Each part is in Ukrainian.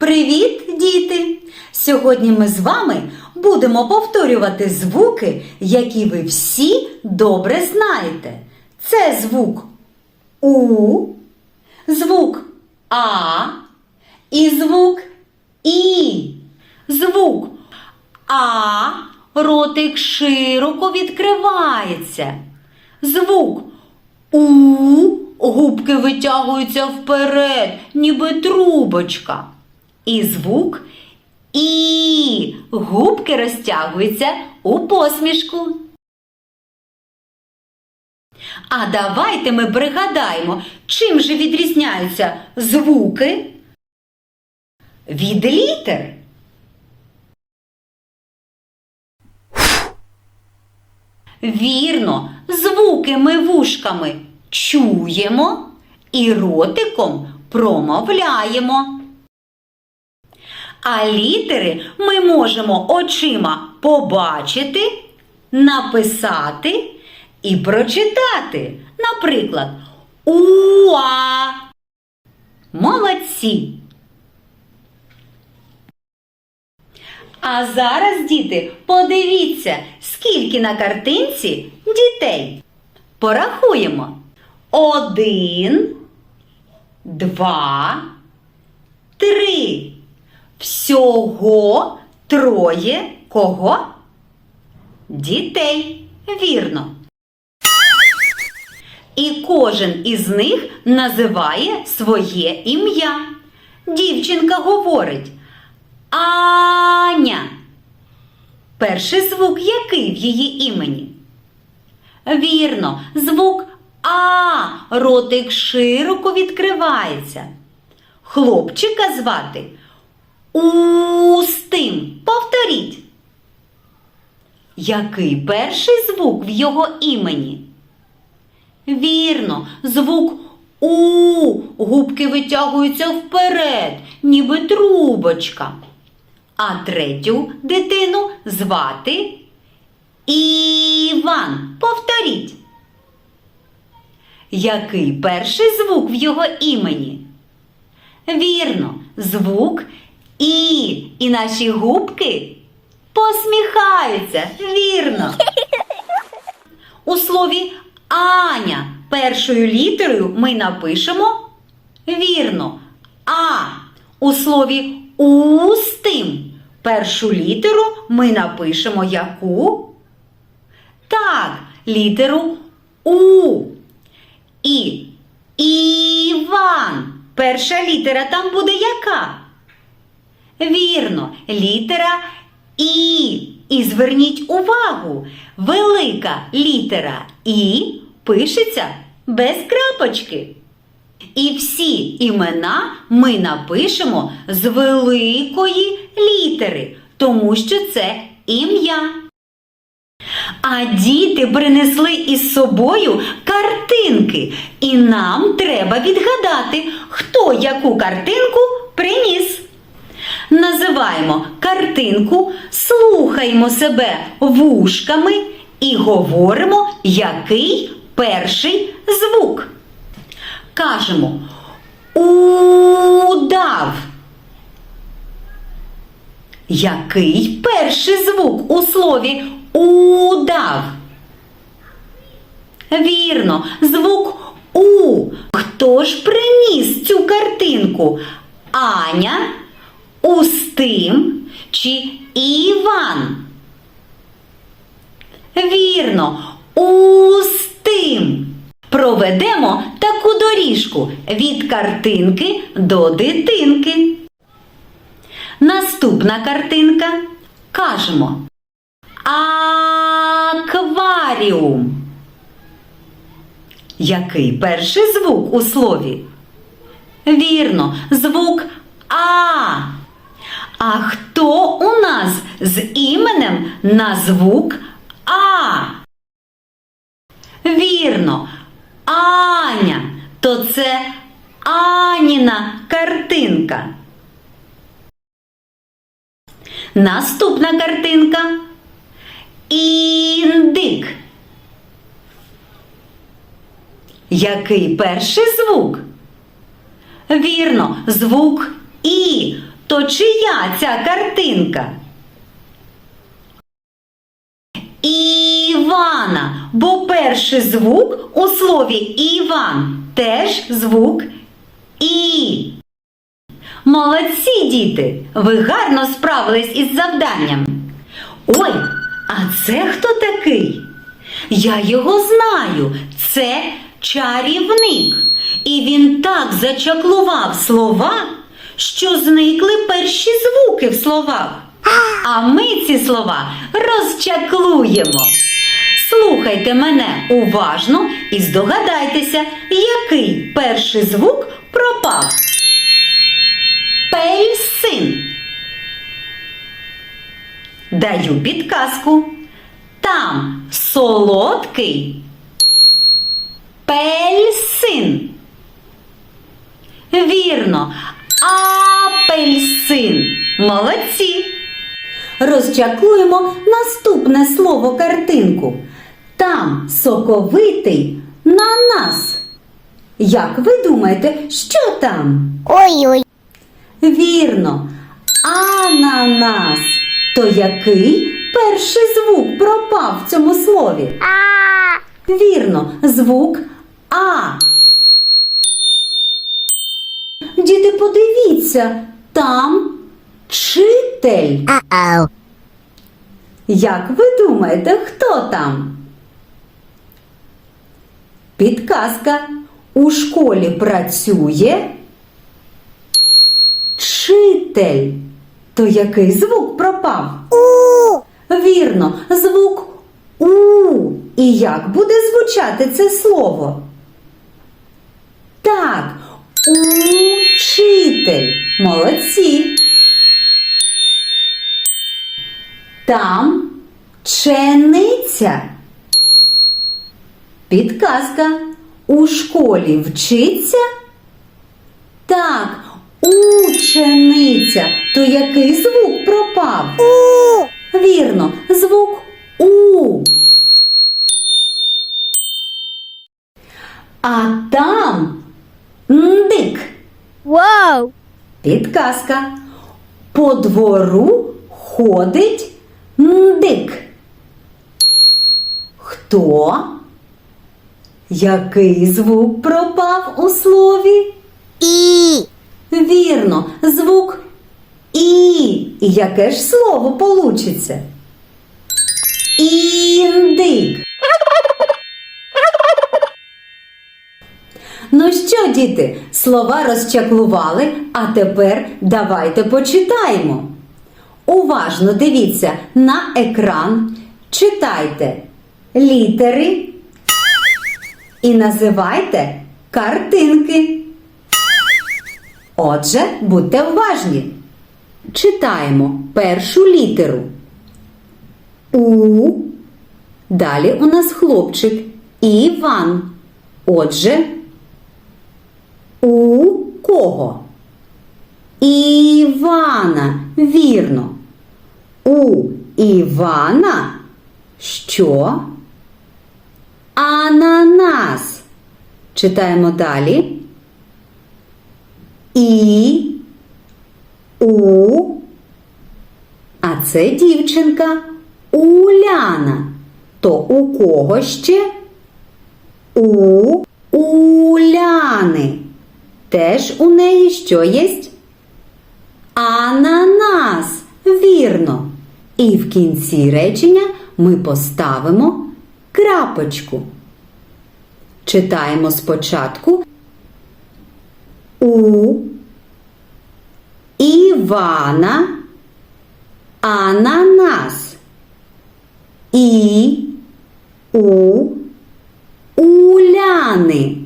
Привіт, діти! Сьогодні ми з вами будемо повторювати звуки, які ви всі добре знаєте. Це звук У, звук А і звук І. Звук А ротик широко відкривається. Звук У губки витягуються вперед, ніби трубочка. І звук І губки розтягуються у посмішку. А давайте ми пригадаємо, чим же відрізняються звуки від літер. Вірно, звуки ми вушками чуємо і ротиком промовляємо. А літери ми можемо очима побачити, написати і прочитати. Наприклад, Уа. Молодці. А зараз, діти, подивіться, скільки на картинці дітей. Порахуємо. Один, два, три. Всього троє кого? Дітей. Вірно. І кожен із них називає своє ім'я. Дівчинка говорить Аня. Перший звук який в її імені? Вірно, звук А. Ротик широко відкривається. Хлопчика звати Устим. Повторіть. Який перший звук в його імені? Вірно, звук У. Губки витягуються вперед, ніби трубочка. А третю дитину звати Іван. Повторіть. Який перший звук в його імені? Вірно, звук І. І наші губки посміхаються. Вірно. У слові Аня першою літерою ми напишемо вірно. А у слові устим першу літеру ми напишемо яку? Так, літеру У. І Іван. Перша літера там буде яка? Вірно, літера І. І зверніть увагу, велика літера І пишеться без крапочки. І всі імена ми напишемо з великої літери, тому що це ім'я. А діти принесли із собою картинки, і нам треба відгадати, хто яку картинку приніс. Називаємо картинку, слухаємо себе вушками і говоримо, який перший звук. Кажемо удав. Який перший звук у слові удав? Вірно, звук У. Хто ж приніс цю картинку? Аня, Устим чи Іван? Вірно, Устим. Проведемо таку доріжку від картинки до дитинки. Наступна картинка. Кажемо акваріум. Який перший звук у слові? Вірно, звук А. А хто у нас з іменем на звук А? Вірно, Аня. То це Аніна картинка. Наступна картинка. Індик. Який перший звук? Вірно, звук. То чия ця картинка? Івана, бо перший звук у слові Іван теж звук І. Молодці, діти! Ви гарно справились із завданням. Ой, а це хто такий? Я його знаю. Це чарівник. І він так зачаклував слова, що зникли перші звуки в словах. А ми ці слова розчаклуємо. Слухайте мене уважно і здогадайтеся, який перший звук пропав. Пельсин. Даю підказку. Там солодкий пельсин. Вірно, апельсин. Молодці. Розчаклуємо наступне слово картинку. Там соковитий нанас. Як ви думаєте, що там? Ой-ой. Вірно, ананас. То який перший звук пропав в цьому слові? А. Вірно, звук А. Діти, подивіться, там вчитель. Uh-oh. Як ви думаєте, хто там? Підказка. У школі працює вчитель. То який звук пропав? У. Вірно, звук У. І як буде звучати це слово? Так, учитель. Молодці. Там чениця. Підказка. У школі вчиться? Так, учениця. То який звук пропав? У. Вірно, звук У. А там ндик. Whoa. Підказка. По двору ходить ндик. Хто? Який звук пропав у слові? І. Вірно, звук І. І яке ж слово получиться? Індик. Ну що, діти, слова розчаклували, а тепер давайте почитаємо. Уважно дивіться на екран, читайте літери і називайте картинки. Отже, будьте уважні. Читаємо першу літеру. У. Далі у нас хлопчик Іван. Отже, у кого? Івана. Вірно. У Івана що? Ананас. Читаємо далі. І у. А це дівчинка Уляна. То у кого ще? У Уляни. Теж у неї що єсть? Ананас. Вірно. І в кінці речення ми поставимо крапочку. Читаємо спочатку у Івана ананас. І у Уляни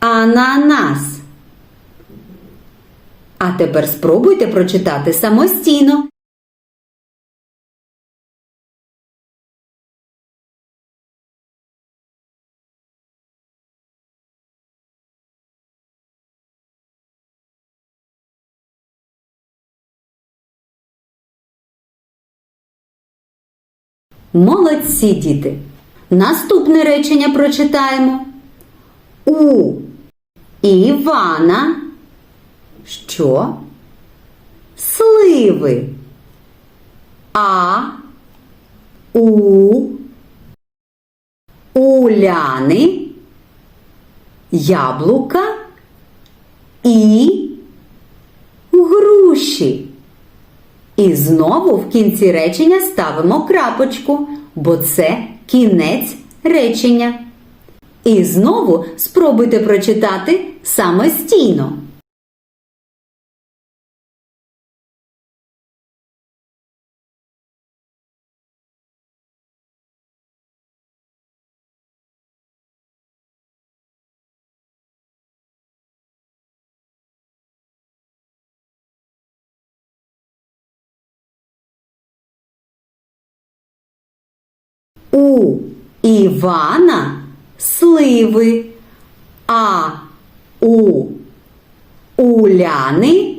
ананас. А тепер спробуйте прочитати самостійно. Молодці, діти. Наступне речення прочитаємо. У Івана. Що? сливи. А, У, уляни, яблука і груші. І знову в кінці речення ставимо крапочку, бо це кінець речення. І знову спробуйте прочитати самостійно. У Івана сливи, а у Уляни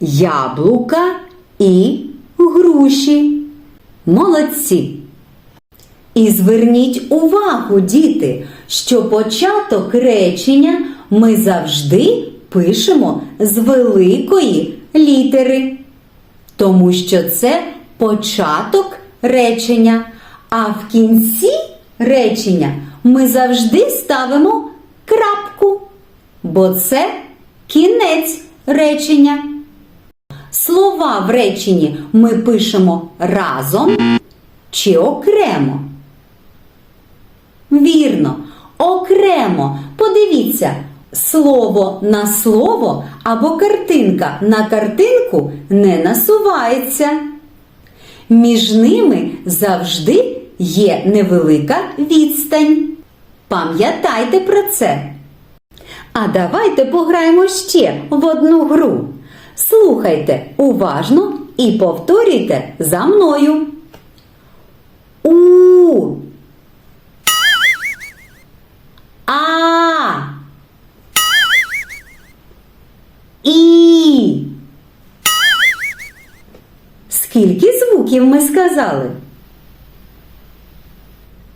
яблука і груші. Молодці! І зверніть увагу, діти, що початок речення ми завжди пишемо з великої літери тому що це початок речення, а в кінці речення ми завжди ставимо крапку, бо це кінець речення. Слова в реченні ми пишемо разом чи окремо. Вірно, окремо. Подивіться, слово на слово або картинка на картинку не насувається. Між ними завжди є невелика відстань. Пам'ятайте про це. А давайте пограємо ще в одну гру. Слухайте уважно і повторюйте за мною. У. А. І. Скільки звуків ми сказали?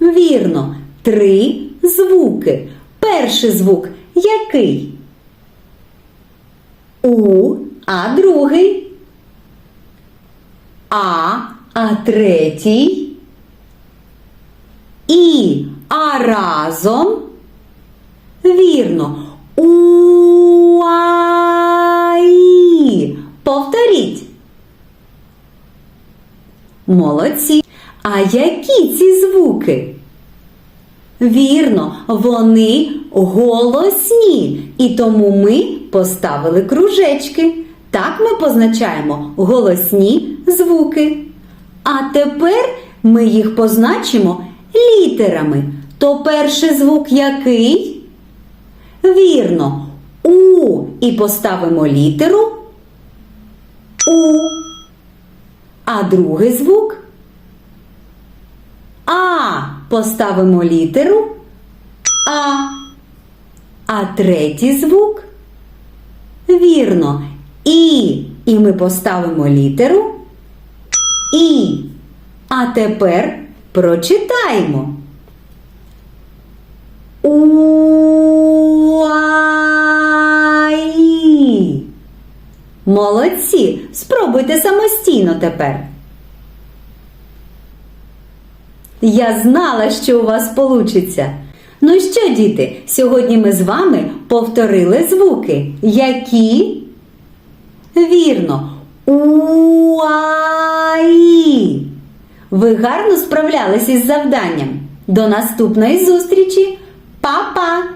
Вірно, три звуки. Перший звук який? У, а другий? А, а третій? І, а разом? Вірно. Уаї. Повторіть. Молодці. А які ці звуки? Вірно, вони голосні, і тому ми поставили кружечки. Так ми позначаємо голосні звуки. А тепер ми їх позначимо літерами. То перший звук який? Вірно, У і поставимо літеру У. А другий звук А поставимо літеру А. А третій звук вірно І. І ми поставимо літеру І. А тепер прочитаємо. Уаї. Молодці! Спробуйте самостійно тепер. Я знала, що у вас получиться. Ну що, діти, сьогодні ми з вами повторили звуки. Які? Вірно. Уаї. Ви гарно справлялись із завданням. До наступної зустрічі. Па-па!